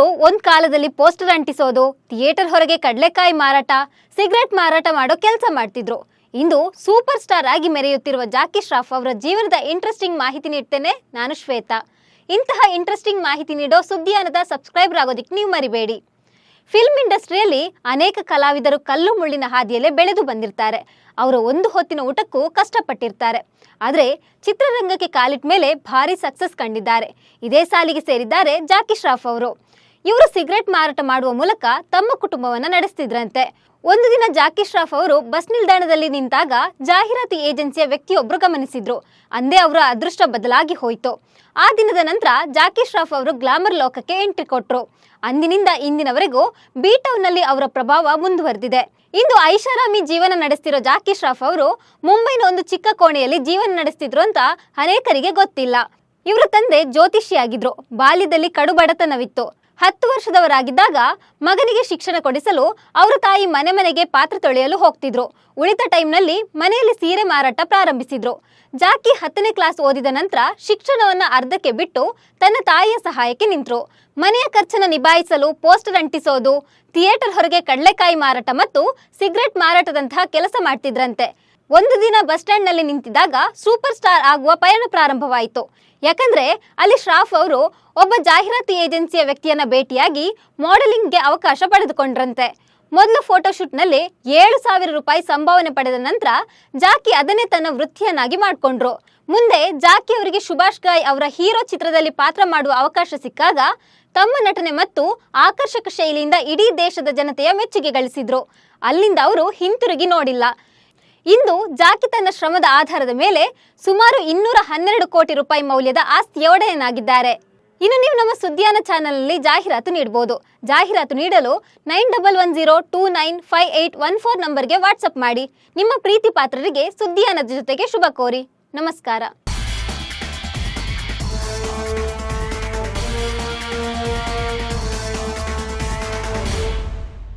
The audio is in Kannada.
ಇವರು ಒಂದ್ ಕಾಲದಲ್ಲಿ ಪೋಸ್ಟರ್ ಅಂಟಿಸೋದು, ಥಿಯೇಟರ್ ಹೊರಗೆ ಕಡಲೆಕಾಯಿ ಮಾರಾಟ, ಸಿಗರೆಟ್ ಮಾರಾಟ ಮಾಡೋ ಕೆಲಸ ಮಾಡ್ತಿದ್ರು. ಇಂದು ಸೂಪರ್ ಸ್ಟಾರ್ ಆಗಿ ಮೆರೆಯುತ್ತಿರುವ ಜಾಕಿ ಶ್ರಾಫ್ ಅವರ ಜೀವನದ ಇಂಟ್ರೆಸ್ಟಿಂಗ್ ಮಾಹಿತಿ ನೀಡ್ತೇನೆ ನಾನು ಶ್ವೇತಾ. ಇಂತಹ ಇಂಟ್ರೆಸ್ಟಿಂಗ್ ಮಾಹಿತಿ ನೀಡೋ ಸುದ್ದಿಯಾನದ ಸಬ್ಸ್ಕ್ರೈಬರ್ ಆಗೋದಿಕ್ಕೆ ನೀವು ಮರಿಬೇಡಿ. ಫಿಲ್ಮ್ ಇಂಡಸ್ಟ್ರಿಯಲ್ಲಿ ಅನೇಕ ಕಲಾವಿದರು ಕಲ್ಲು ಮುಳ್ಳಿನ ಹಾದಿಯಲ್ಲೇ ಬೆಳೆದು ಬಂದಿರ್ತಾರೆ. ಅವರು ಒಂದು ಹೊತ್ತಿನ ಊಟಕ್ಕೂ ಕಷ್ಟಪಟ್ಟಿರ್ತಾರೆ. ಆದರೆ ಚಿತ್ರರಂಗಕ್ಕೆ ಕಾಲಿಟ್ಟ ಮೇಲೆ ಭಾರಿ ಸಕ್ಸಸ್ ಕಂಡಿದ್ದಾರೆ. ಇದೇ ಸಾಲಿಗೆ ಸೇರಿದ್ದಾರೆ ಜಾಕಿ ಶ್ರಾಫ್ ಅವರು. ಇವರು ಸಿಗರೆಟ್ ಮಾರಾಟ ಮಾಡುವ ಮೂಲಕ ತಮ್ಮ ಕುಟುಂಬವನ್ನು ನಡೆಸ್ತಿದ್ರಂತೆ. ಒಂದು ದಿನ ಜಾಕಿ ಶ್ರಾಫ್ ಅವರು ಬಸ್ ನಿಲ್ದಾಣದಲ್ಲಿ ನಿಂತಾಗ ಜಾಹೀರಾತು ಏಜೆನ್ಸಿಯ ವ್ಯಕ್ತಿಯೊಬ್ಬರು ಗಮನಿಸಿದ್ರು. ಅಂದೇ ಅವರ ಅದೃಷ್ಟ ಬದಲಾಗಿ ಹೋಯಿತು. ಆ ದಿನದ ನಂತರ ಜಾಕಿ ಶ್ರಾಫ್ ಅವರು ಗ್ಲಾಮರ್ ಲೋಕಕ್ಕೆ ಎಂಟ್ರಿ ಕೊಟ್ರು. ಅಂದಿನಿಂದ ಇಂದಿನವರೆಗೂ ಬಿ ಟೌನ್ನಲ್ಲಿ ಅವರ ಪ್ರಭಾವ ಮುಂದುವರೆದಿದೆ. ಇಂದು ಐಷಾರಾಮಿ ಜೀವನ ನಡೆಸ್ತಿರೋ ಜಾಕಿ ಶ್ರಾಫ್ ಅವರು ಮುಂಬೈನ ಒಂದು ಚಿಕ್ಕ ಕೋಣೆಯಲ್ಲಿ ಜೀವನ ನಡೆಸ್ತಿದ್ರು ಅಂತ ಅನೇಕರಿಗೆ ಗೊತ್ತಿಲ್ಲ. ಇವರ ತಂದೆ ಜ್ಯೋತಿಷಿಯಾಗಿದ್ರು. ಬಾಲ್ಯದಲ್ಲಿ ಕಡು ಬಡತನವಿತ್ತು ಹತ್ತು ವರ್ಷದವರಾಗಿದ್ದಾಗ ಮಗನಿಗೆ ಶಿಕ್ಷಣ ಕೊಡಿಸಲು ಅವರ ತಾಯಿ ಮನೆ ಮನೆಗೆ ಪಾತ್ರ ತೊಳೆಯಲು ಹೋಗ್ತಿದ್ರು. ಉಳಿದ ಟೈಮ್ನಲ್ಲಿ ಮನೆಯಲ್ಲಿ ಸೀರೆ ಮಾರಾಟ ಪ್ರಾರಂಭಿಸಿದ್ರು. ಜಾಕಿ ಹತ್ತನೇ ಕ್ಲಾಸ್ ಓದಿದ ನಂತರ ಶಿಕ್ಷಣವನ್ನು ಅರ್ಧಕ್ಕೆ ಬಿಟ್ಟು ತನ್ನ ತಾಯಿಯ ಸಹಾಯಕ್ಕೆ ನಿಂತರು. ಮನೆಯ ಖರ್ಚನ್ನು ನಿಭಾಯಿಸಲು ಪೋಸ್ಟರ್ ಅಂಟಿಸೋದು, ಥಿಯೇಟರ್ ಹೊರಗೆ ಕಡಲೆಕಾಯಿ ಮಾರಾಟ ಮತ್ತು ಸಿಗರೆಟ್ ಮಾರಾಟದಂತಹ ಕೆಲಸ ಮಾಡ್ತಿದ್ರಂತೆ. ಒಂದು ದಿನ ಬಸ್ ಸ್ಟ್ಯಾಂಡ್ನಲ್ಲಿ ನಿಂತಿದ್ದಾಗ ಸೂಪರ್ ಸ್ಟಾರ್ ಆಗುವ ಪಯಣ ಪ್ರಾರಂಭವಾಯಿತು. ಯಾಕಂದ್ರೆ ಅಲ್ಲಿ ಶ್ರಾಫ್ ಅವರು ಒಬ್ಬ ಜಾಹೀರಾತು ಏಜೆನ್ಸಿಯ ವ್ಯಕ್ತಿಯನ್ನ ಭೇಟಿಯಾಗಿ ಮಾಡೆಲಿಂಗ್ಗೆ ಅವಕಾಶ ಪಡೆದುಕೊಂಡ್ರಂತೆ. ಮೊದಲು ಫೋಟೋಶೂಟ್ನಲ್ಲಿ ಏಳು ಸಾವಿರ ರೂಪಾಯಿ ಸಂಭಾವನೆ ಪಡೆದ ನಂತರ ಜಾಕಿ ಅದನ್ನೇ ತನ್ನ ವೃತ್ತಿಯನ್ನಾಗಿ ಮಾಡಿಕೊಂಡ್ರು. ಮುಂದೆ ಜಾಕಿ ಅವರಿಗೆ ಸುಭಾಷ್ ಗಾಯ್ ಅವರ ಹೀರೋ ಚಿತ್ರದಲ್ಲಿ ಪಾತ್ರ ಮಾಡುವ ಅವಕಾಶ ಸಿಕ್ಕಾಗ ತಮ್ಮ ನಟನೆ ಮತ್ತು ಆಕರ್ಷಕ ಶೈಲಿಯಿಂದ ಇಡೀ ದೇಶದ ಜನತೆಯ ಮೆಚ್ಚುಗೆ ಗಳಿಸಿದ್ರು. ಅಲ್ಲಿಂದ ಅವರು ಹಿಂತಿರುಗಿ ನೋಡಿಲ್ಲ. ಇಂದು ಜಾಕಿ ತನ್ನ ಶ್ರಮದ ಆಧಾರದ ಮೇಲೆ ಸುಮಾರು ಇನ್ನೂರ ಹನ್ನೆರಡು ಕೋಟಿ ರೂಪಾಯಿ ಮೌಲ್ಯದ ಆಸ್ತಿಯ ಒಡೆಯನಾಗಿದ್ದಾರೆ. ಇನ್ನು ನೀವು ನಮ್ಮ ಸುದ್ದಿಯಾನ ಚಾನಲ್ನಲ್ಲಿ ಜಾಹೀರಾತು ನೀಡಬಹುದು ಜಾಹೀರಾತು ನೀಡಲು nine double one zero two nine five eight one four ನಂಬರ್ಗೆ ವಾಟ್ಸಪ್ ಮಾಡಿ. ನಿಮ್ಮ ಪ್ರೀತಿ ಪಾತ್ರರಿಗೆ ಸುದ್ದಿಯಾನದ ಜೊತೆಗೆ ಶುಭ ಕೋರಿ. ನಮಸ್ಕಾರ.